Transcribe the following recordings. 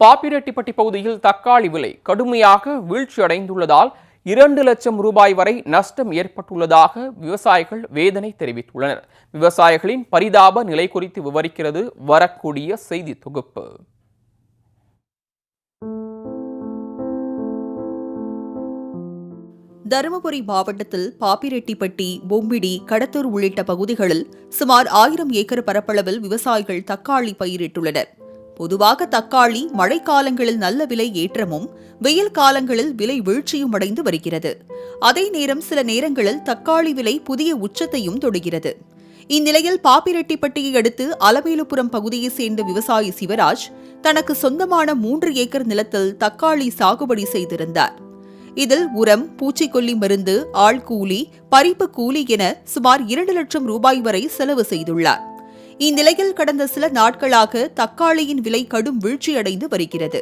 பாப்பிரெட்டிப்பட்டி பகுதியில் தக்காளி விலை கடுமையாக வீழ்ச்சியடைந்துள்ளதால் இரண்டு லட்சம் ரூபாய் வரை நஷ்டம் ஏற்பட்டுள்ளதாக விவசாயிகள் வேதனை தெரிவித்துள்ளனர். விவசாயிகளின் பரிதாப நிலை குறித்து விவரிக்கிறது வரக்கூடிய செய்தி தொகுப்பு. தருமபுரி மாவட்டத்தில் பாப்பிரெட்டிப்பட்டி பொம்பிடி கடத்தூர் உள்ளிட்ட பகுதிகளில் சுமார் ஆயிரம் ஏக்கர் பரப்பளவில் விவசாயிகள் தக்காளி பயிரிட்டுள்ளனர். பொதுவாக தக்காளி மழைக்காலங்களில் நல்ல விலை ஏற்றமும் வெயில் காலங்களில் விலை வீழ்ச்சியும் அடைந்து வருகிறது. அதே நேரம் சில நேரங்களில் தக்காளி விலை புதிய உச்சத்தையும் தொடுகிறது. இந்நிலையில் பாப்பிரெட்டிப்பட்டியை அடுத்து அலவேலுபுரம் பகுதியைச் சேர்ந்த விவசாயி சிவராஜ் தனக்கு சொந்தமான மூன்று ஏக்கர் நிலத்தில் தக்காளி சாகுபடி செய்திருந்தார். இதில் உரம் பூச்சிக்கொல்லி மருந்து ஆள் கூலி பறிப்பு கூலி என சுமார் இரண்டு லட்சம் ரூபாய் வரை செலவு செய்துள்ளார். இந்நிலையில் கடந்த சில நாட்களாக தக்காளியின் விலை கடும் வீழ்ச்சியடைந்து வருகிறது.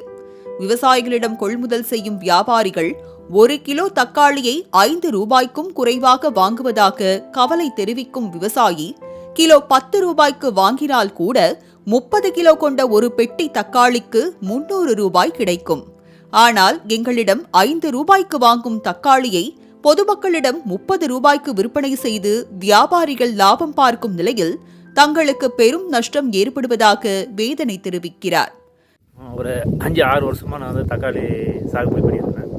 விவசாயிகளிடம் கொள்முதல் செய்யும் வியாபாரிகள் ஒரு கிலோ தக்காளியை ஐந்து ரூபாய்க்கும் குறைவாக வாங்குவதாக கவலை தெரிவிக்கும் விவசாயி கிலோ பத்து ரூபாய்க்கு வாங்கினால் கூட முப்பது கிலோ கொண்ட ஒரு பெட்டி தக்காளிக்கு முன்னூறு ரூபாய் கிடைக்கும். ஆனால் எங்களிடம் ஐந்து ரூபாய்க்கு வாங்கும் தக்காளியை பொதுமக்களிடம் முப்பது ரூபாய்க்கு விற்பனை செய்து வியாபாரிகள் லாபம் பார்க்கும் நிலையில் தங்களுக்கு பெரும் நஷ்டம் ஏற்படுவதாக வேதனை தெரிவிக்கிறார். ஒரு அஞ்சு ஆறு வருஷமாக நான் வந்து தக்காளி சாகுபடி பண்ணியிருந்தேன்.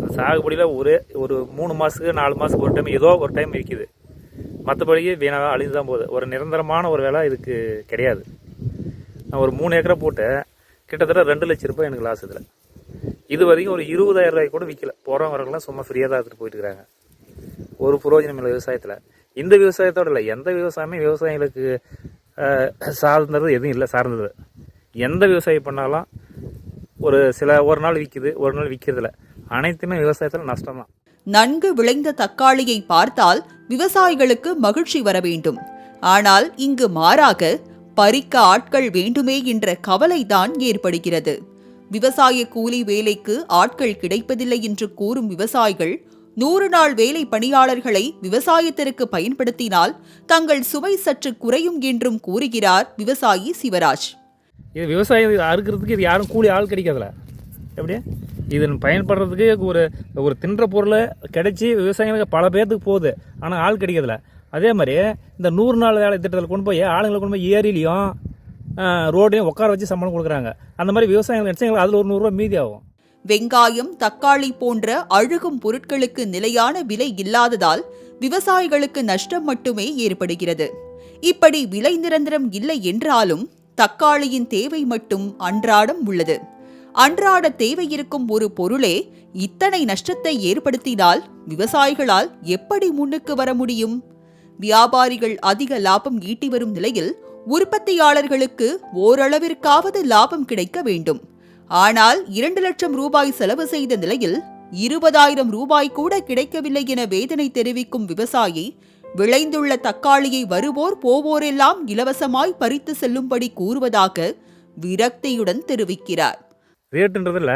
அந்த சாகுபடியில் ஒரு ஒரு மூணு மாதத்துக்கு நாலு மாதத்துக்கு ஒரு டைம் ஏதோ ஒரு டைம் விற்கிது மற்றபடிக்கு வீணாக அழிஞ்சு தான் போகுது. ஒரு நிரந்தரமான ஒரு வேலை இதுக்கு கிடையாது. நான் ஒரு மூணு ஏக்கரை போட்டு கிட்டத்தட்ட ரெண்டு லட்சம் ரூபாய் எனக்கு லாஸ் இதில். இது வரைக்கும் ஒரு இருபதாயிரம் ரூபாய்க்கு கூட விற்கல போகிறவங்கலாம் சும்மா ஃப்ரீயாக தான் எடுத்துகிட்டு போயிட்டுருக்காங்க ஒரு புரோஜனம் இல்லை விவசாயத்தில். இந்த விவசாயத்தோடு இல்லை. எந்த விவசாயமே விவசாயிகளுக்கு சார்ந்தது எதுவும் இல்லை சார்ந்தது. எந்த விவசாயம் பண்ணாலும் ஒரு சில ஒரு நாள் விற்கிது ஒரு நாள் விற்கிறதில்ல அனைத்துமே விவசாயத்தில் நஷ்டம் தான் நன்கு விளைந்த தக்காளியை பார்த்தால் விவசாயிகளுக்கு மகிழ்ச்சி வர வேண்டும். ஆனால் இங்கு மாறாக பறிக்க ஆட்கள் வேண்டுமே என்ற கவலைதான் ஏற்படுகிறது. விவசாய கூலி வேலைக்கு ஆட்கள் கிடைப்பதில்லை என்று கூறும் விவசாயிகள் நூறு நாள் வேலை பணியாளர்களை விவசாயத்திற்கு பயன்படுத்தினால் தங்கள் சுவை சற்று குறையும் என்றும் கூறுகிறார் விவசாயி சிவராஜ். இது விவசாயம் அறுக்கிறதுக்கு இது யாரும் கூலி ஆள் கிடைக்காதுல. எப்படி? இதன் பயன்படுறதுக்கு ஒரு ஒரு தின்ற பொருளை கிடைச்சி விவசாயிகளுக்கு பல பேர்த்துக்கு போகுது. ஆனால் ஆள் கிடைக்கிறதில்ல அதே மாதிரி இந்த நூறு நாள் வேலை திட்டத்தில் கொண்டு போய் ஆளுங்களை கொண்டு போய் ஏரியிலையும் ரோட்லையும் உட்கார வச்சு சம்பளம் கொடுக்குறாங்க. அந்த மாதிரி விவசாயிகள் நினச்சாங்க அதில் ஒரு நூறுரூவா மீதி ஆகும். வெங்காயம் தக்காளி போன்ற அழுகும் பொருட்களுக்கு நிலையான விலை இல்லாததால் விவசாயிகளுக்கு நஷ்டம் மட்டுமே ஏற்படுகிறது. இப்படி விலை நிரந்தரம் இல்லை என்றாலும் தக்காளியின் தேவை மட்டும் அன்றாடம் உள்ளது. அன்றாட தேவை இருக்கும் ஒரு பொருளே இத்தனை நஷ்டத்தை ஏற்படுத்தினால் விவசாயிகளால் எப்படி முன்னுக்கு வர முடியும்? வியாபாரிகள் அதிக லாபம் ஈட்டி வரும் நிலையில் உற்பத்தியாளர்களுக்கு ஓரளவிற்காவது லாபம் கிடைக்க வேண்டும். ஆனால் இரண்டு லட்சம் ரூபாய் செலவு செய்த நிலையில் இருபதாயிரம் ரூபாய் கூட கிடைக்கவில்லை என வேதனை தெரிவிக்கும் விவசாயி விளைந்துள்ள தக்காளியை வருவோர் போவோரெல்லாம் இலவசமாய் பறித்து செல்லும்படி கூறுவதாக விரக்தியுடன் தெரிவிக்கிறார். ரேட்டுன்றதில்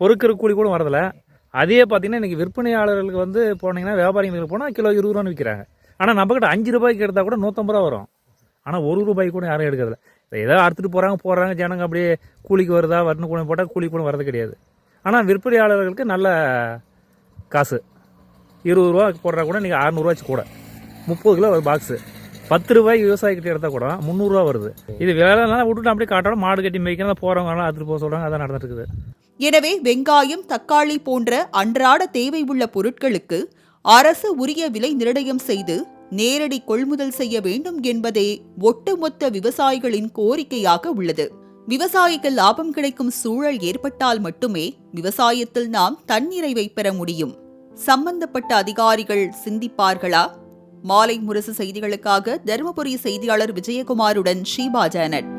பொறுக்கிற கூலி கூட வரதில்ல அதே பார்த்தீங்கன்னா இன்றைக்கி விற்பனையாளர்களுக்கு வந்து போனீங்கன்னா வியாபாரிகளுக்கு போனால் கிலோ இருபது ரூபான்னு விற்கிறாங்க ஆனால் நம்மக்கிட்ட அஞ்சு ரூபாய்க்கு எடுத்தால் கூட நூற்றம்பது ரூபா வரும். ஆனால் ஒரு ரூபாய்க்கு கூட யாரும் எடுக்கிறதில்ல. ஏதோ அறுத்துட்டு போகிறாங்க போடுறாங்க ஜனங்க அப்படியே கூலிக்கு வருதா வரணும் கூட போட்டால் கூலி கூட வரது கிடையாது. ஆனால் விற்பனையாளர்களுக்கு நல்ல காசு. இருபது ரூபா போடுறா கூட நீங்கள் அறநூறுவாச்சு கூட. முப்பது கிலோ ஒரு பாக்ஸு பத்து ரூபாய்க்கு விவசாயிக்கிட்ட எடுத்தால் கூட முந்நூறுரூவா வருது. இது வேலைனால விட்டுட்டு அப்படியே காட்டணும் மாடு கட்டி மேய்க்கணும் போகிறவங்கலாம் அறுத்துட்டு போக சொல்கிறாங்க அதான் நடந்துருக்குது எனவே வெங்காயம் தக்காளி போன்ற அன்றாட தேவை உள்ள பொருட்களுக்கு அரசு உரிய விலை நிர்ணயம் செய்து நேரடி கொள்முதல் செய்ய வேண்டும் என்பதே ஒட்டுமொத்த விவசாயிகளின் கோரிக்கையாக உள்ளது. விவசாயிகள் லாபம் கிடைக்கும் சூழல் ஏற்பட்டால் மட்டுமே விவசாயத்தில் நாம் தன்னிறைவை பெற முடியும். சம்பந்தப்பட்ட அதிகாரிகள் சிந்திப்பார்களா? மாலை முரசு செய்திகளுக்காக தருமபுரி செய்தியாளர் விஜயகுமாருடன் ஷீபா ஜானட்.